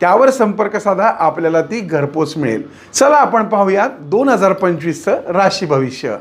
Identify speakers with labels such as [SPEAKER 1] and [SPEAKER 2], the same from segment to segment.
[SPEAKER 1] त्यावर संपर्क साधा आपल्याला ती घरपोच मिळेल. चला आपण पाहूयात दोन हजार पंचवीसचं राशी भविष्य.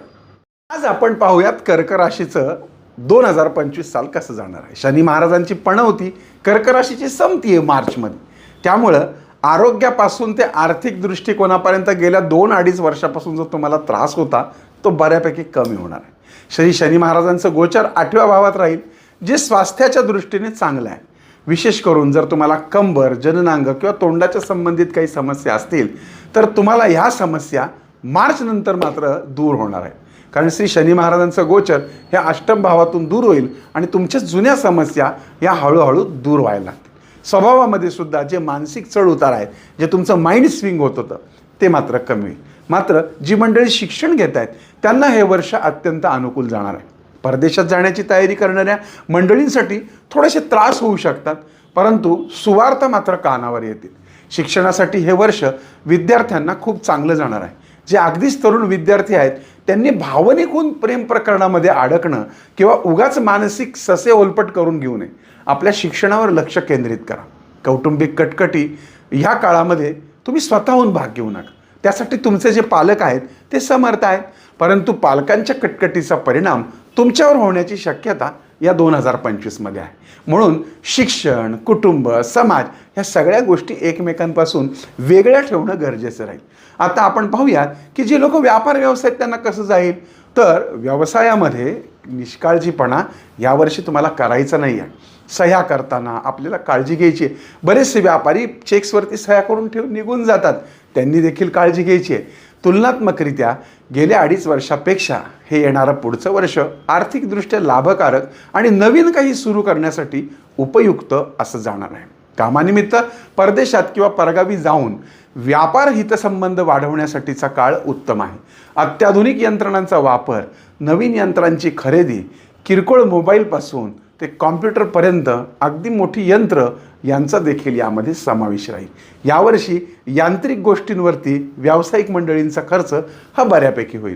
[SPEAKER 1] आज आपण पाहूयात कर्क राशीचं दोन हजार पंचवीस साल कसं जाणार आहे. शनी महाराजांची पण होती कर्क राशीची संपती आहे मार्चमध्ये. त्यामुळं आरोग्यापासून ते आर्थिक दृष्टिकोनापर्यंत गेल्या दोन अडीच वर्षापासून जो तुम्हाला त्रास होता तो बऱ्यापैकी कमी होणार आहे. श्री शनी महाराजांचं गोचर आठव्या भावात राहील जे स्वास्थ्याच्या दृष्टीने चांगलं आहे. विशेष करून जर तुम्हाला कंबर जननांग किंवा तोंडाच्या संबंधित काही समस्या असतील तर तुम्हाला ह्या समस्या मार्चनंतर मात्र दूर होणार आहे. कारण श्री शनी महाराजांचं गोचर हे अष्टम भावातून दूर होईल आणि तुमच्या जुन्या समस्या या हळूहळू दूर व्हायला लागतील. स्वभावामध्ये सुद्धा जे मानसिक चढ उतार आहेत जे तुमचं माइंड स्विंग होत होतं ते मात्र कमी होईल. मात्र जी मंडळी शिक्षण घेत आहेत त्यांना हे वर्ष अत्यंत अनुकूल जाणार आहे. परदेशात जाण्याची तयारी करणाऱ्या मंडळींसाठी थोडेसे त्रास होऊ शकतात परंतु सुवार्थ मात्र कानावर येतील. शिक्षणासाठी हे वर्ष विद्यार्थ्यांना खूप चांगलं जाणार आहे. जे अगदीच तरुण विद्यार्थी आहेत त्यांनी भावनिक होऊन प्रेम प्रकरणामध्ये अडकणं किंवा उगाच मानसिक ससे ओलपट करून घेऊ नये. आपल्या शिक्षणावर लक्ष केंद्रित करा. कौटुंबिक कटकटी ह्या काळामध्ये तुम्ही स्वतःहून भाग घेऊ नका. त्यासाठी तुमचे जे पालक आहेत ते समर्थ आहेत. परंतु पालकांच्या कटकटीचा परिणाम तुमच्यावर होण्याची शक्यता या दोन हजार पंचवीसमध्ये आहे. म्हणून शिक्षण कुटुंब समाज ह्या सगळ्या गोष्टी एकमेकांपासून वेगळ्या ठेवणं गरजेचं राहील. आता आपण पाहूयात की जे लोक व्यापार व्यवसायात त्यांना कसं जाईल? तर व्यवसायामध्ये निष्काळजीपणा यावर्षी तुम्हाला करायचा नाही आहे सह्या करताना आपल्याला काळजी घ्यायची आहे. बरेचसे व्यापारी चेक्सवरती सह्या करून ठेवून निघून जातात. त्यांनी देखील काळजी घ्यायची आहे. तुलनात्मकरित्या गेल्या अडीच वर्षापेक्षा हे येणारं पुढचं वर्ष आर्थिकदृष्ट्या लाभकारक आणि नवीन काही सुरू करण्यासाठी उपयुक्त असं जाणार आहे. कामानिमित्त परदेशात किंवा परगावी जाऊन व्यापार हितसंबंध वाढवण्यासाठीचा काळ उत्तम आहे. अत्याधुनिक यंत्रणांचा वापर नवीन यंत्रांची खरेदी किरकोळ मोबाईलपासून ते कॉम्प्युटरपर्यंत अगदी मोठी यंत्र यांचा देखील यामध्ये समावेश राहील. यावर्षी यांत्रिक गोष्टींवरती व्यावसायिक मंडळींचा खर्च हा बऱ्यापैकी होईल.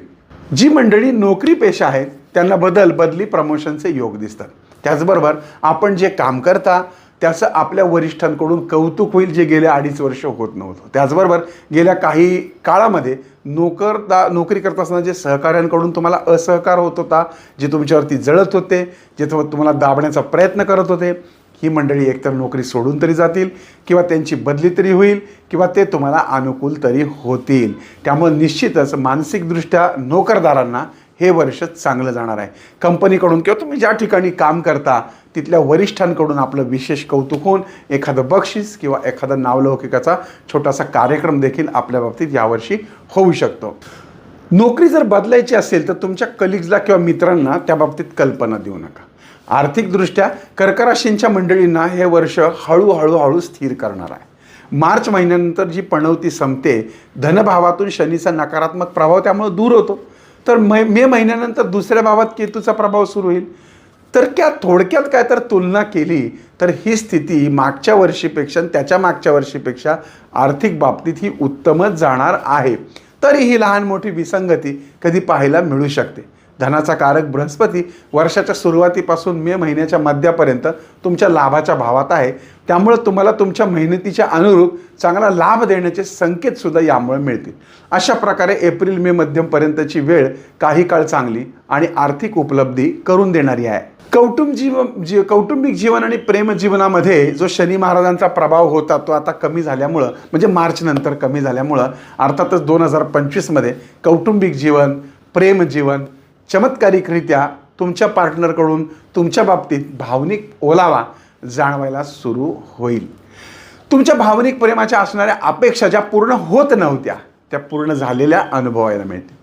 [SPEAKER 1] जी मंडळी नोकरी पेशा आहेत त्यांना बदल बदली प्रमोशनचे योग दिसतात. त्याचबरोबर आपण जे काम करता त्याचं आपल्या वरिष्ठांकडून कौतुक होईल जे गेल्या अडीच वर्ष होत नव्हतं. त्याचबरोबर गेल्या काही काळामध्ये नोकरदा नोकरी करत असताना जे सहकाऱ्यांकडून तुम्हाला असहकार होत होता जे तुमच्यावरती जळत होते जे तुम्हाला दाबण्याचा प्रयत्न करत होते ही मंडळी एकतर नोकरी सोडून तरी जातील किंवा त्यांची बदली तरी होईल किंवा ते तुम्हाला अनुकूल तरी होतील. त्यामुळे निश्चितच मानसिकदृष्ट्या नोकरदारांना हे वर्ष चांगलं जाणार आहे. कंपनीकडून किंवा तुम्ही ज्या ठिकाणी काम करता तिथल्या वरिष्ठांकडून आपलं विशेष कौतुक होऊन एखादं बक्षीस किंवा एखादा नावलौकिकाचा छोटासा कार्यक्रम देखील आपल्या बाबतीत यावर्षी होऊ शकतो. नोकरी जर बदलायची असेल तर तुमच्या कलिग्जला किंवा मित्रांना त्या बाबतीत कल्पना देऊ नका. आर्थिकदृष्ट्या कर्कराशींच्या मंडळींना हे वर्ष हळूहळू हळू स्थिर करणार आहे. मार्च महिन्यानंतर जी पणवती संपते धनभावातून शनीचा नकारात्मक प्रभाव त्यामुळे दूर होतो. तर मै मे महिन्यानंतर दुसऱ्या भावात केतूचा प्रभाव सुरू होईल. तर क्या थोडक्यात काय तर तुलना केली तर ही स्थिती मागच्या वर्षीपेक्षा आणि त्याच्या मागच्या वर्षीपेक्षा आर्थिक बाबतीत ही उत्तमच जाणार आहे. तरी ही लहान मोठी विसंगती कधी पाहायला मिळू शकते. धनाचा कारक बृहस्पती वर्षाच्या सुरुवातीपासून मे महिन्याच्या मध्यापर्यंत तुमच्या लाभाच्या भावात आहे. त्यामुळं तुम्हाला तुमच्या मेहनतीच्या अनुरूप चांगला लाभ देण्याचे संकेतसुद्धा यामुळे मिळतील. अशा प्रकारे एप्रिल मे मध्यमपर्यंतची वेळ काही काळ चांगली आणि आर्थिक उपलब्धी करून देणारी आहे. कौटुंब जीव जी कौटुंबिक जीवन आणि प्रेमजीवनामध्ये जो शनी महाराजांचा प्रभाव होता तो आता कमी झाल्यामुळं म्हणजे मार्चनंतर कमी झाल्यामुळं अर्थातच दोन हजार पंचवीसमध्ये कौटुंबिक जीवन प्रेमजीवन चमत्कारिकरित्या तुमच्या पार्टनरकडून तुमच्या बाबतीत भावनिक ओलावा जाणवायला सुरू होईल. तुमच्या भावनिक प्रेमाच्या असणाऱ्या अपेक्षा ज्या पूर्ण होत नव्हत्या त्या पूर्ण झालेल्या अनुभवायला मिळतील.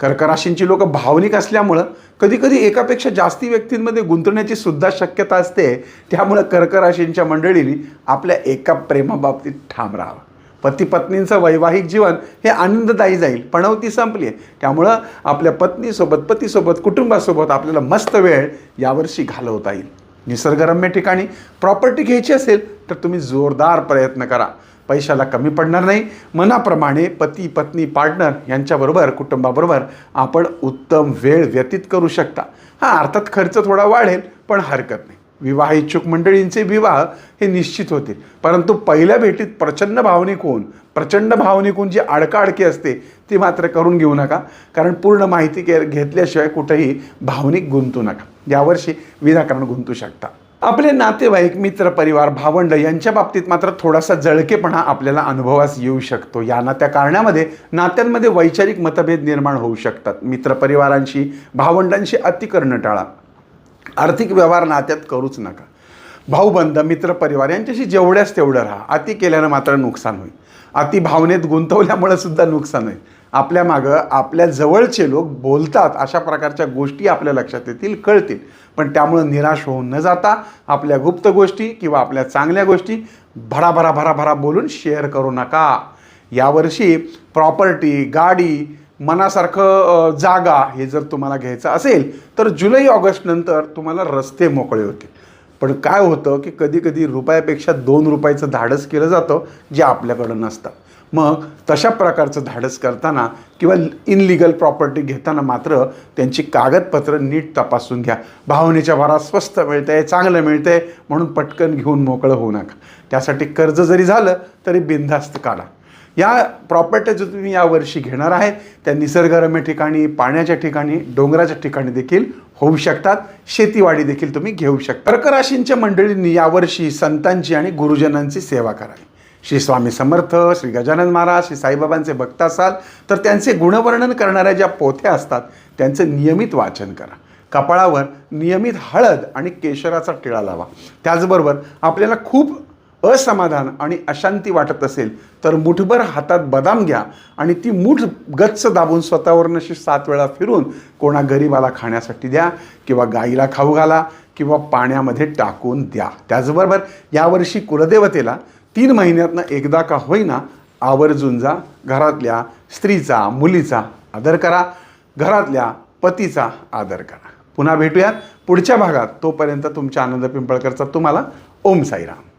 [SPEAKER 1] कर्क राशींची लोक भावनिक असल्यामुळं कधीकधी एकापेक्षा जास्ती व्यक्तींमध्ये गुंतण्याची सुद्धा शक्यता असते. त्यामुळं कर्कराशींच्या मंडळींनी आपल्या एका प्रेमाबाबतीत ठाम राहावं. पती पत्नींचं वैवाहिक जीवन हे आनंददायी जाईल. पणवती संपली आहे. त्यामुळं आपल्या पत्नीसोबत पतीसोबत कुटुंबासोबत आपल्याला मस्त वेळ यावर्षी घालवता येईल. निसर्गरम्य ठिकाणी प्रॉपर्टी घ्यायची असेल तर तुम्ही जोरदार प्रयत्न करा. पैशाला कमी पडणार नाही. मनाप्रमाणे पती पत्नी पार्टनर यांच्याबरोबर कुटुंबाबरोबर आपण उत्तम वेळ व्यतीत करू शकता. हा अर्थात खर्च थोडा वाढेल पण हरकत नाही. विवाह इच्छुक मंडळींचे विवाह हे निश्चित होतील. परंतु पहिल्या भेटीत प्रचंड भावनिक होऊन प्रचंड भावनिक होऊन जी अडकाअडकी असते ती मात्र करून घेऊ नका. कारण पूर्ण माहिती घे घेतल्याशिवाय कुठेही भावनिक गुंतू नका. यावर्षी विनाकारण गुंतू शकता. आपले नातेवाईक मित्र परिवार भावंड यांच्या बाबतीत मात्र थोडासा जळकेपणा आपल्याला अनुभवास येऊ शकतो. या नात्या कारणामध्ये नात्यांमध्ये वैचारिक मतभेद निर्माण होऊ शकतात. मित्रपरिवारांशी भावंडांशी अतिकरणं टाळा. आर्थिक व्यवहार नात्यात करूच नका. भाऊबंध मित्रपरिवार यांच्याशी जेवढ्याच तेवढं राहा. अति केल्यानं मात्र नुकसान होईल. अति भावनेत गुंतवल्यामुळे सुद्धा नुकसान होईल. आपल्या मागं आपल्या जवळचे लोक बोलतात अशा प्रकारच्या गोष्टी आपल्या लक्षात येतील कळतील. पण त्यामुळं निराश होऊन न जाता आपल्या गुप्त गोष्टी किंवा आपल्या चांगल्या गोष्टी भराभरा भराभरा बोलून शेअर करू नका. यावर्षी प्रॉपर्टी गाडी मनासारखं जागा हे जर तुम्हाला घ्यायचं असेल तर जुलै ऑगस्ट नंतर तुम्हाला रस्ते मोकळे होते पण काय होतं की कधी कधी रुपयापेक्षा दोन रुपयाचं धाडस केलं जातं जे आपल्याकडं नसतं. मग तशा प्रकारचं धाडस करताना किंवा इनलिगल प्रॉपर्टी घेताना मात्र त्यांची कागदपत्र नीट तपासून घ्या. भावनेच्या भरात स्वस्त मिळतं आहे चांगलं मिळतं आहे म्हणून पटकन घेऊन मोकळं होऊ नका. त्यासाठी कर्ज जरी झालं तरी बिनधास्त काढा. या प्रॉपर्ट्या जो तुम्ही यावर्षी घेणार आहे त्या निसर्गरम्य ठिकाणी पाण्याच्या ठिकाणी डोंगराच्या ठिकाणी देखील होऊ शकतात. शेतीवाडी देखील तुम्ही घेऊ शकता. कर्कराशींच्या मंडळींनी यावर्षी संतांची आणि गुरुजनांची सेवा करावी. श्री स्वामी समर्थ श्री गजानन महाराज श्री साईबाबांचे भक्त असाल तर त्यांचे गुणवर्णन करणाऱ्या ज्या पोथ्या असतात त्यांचं नियमित वाचन करा. कपाळावर नियमित हळद आणि केशराचा टिळा लावा. त्याचबरोबर आपल्याला खूप असमाधान आणि अशांती वाटत असेल तर मुठभर हातात बदाम घ्या आणि ती मूठ गच्च दाबून स्वतःवरून अशी सात वेळा फिरून कोणा गरीबाला खाण्यासाठी द्या किंवा गाईला खाऊ घाला किंवा पाण्यामध्ये टाकून द्या. त्याचबरोबर यावर्षी कुलदेवतेला तीन महिन्यातनं एकदा का होईना आवर्जून जा घरातल्या स्त्रीचा मुलीचा आदर करा घरातल्या पतीचा आदर करा. पुन्हा भेटूयात. पुढच्या भागात तोपर्यंत तुमच्या आनंद पिंपळकरचा तुम्हाला ओम साईराम.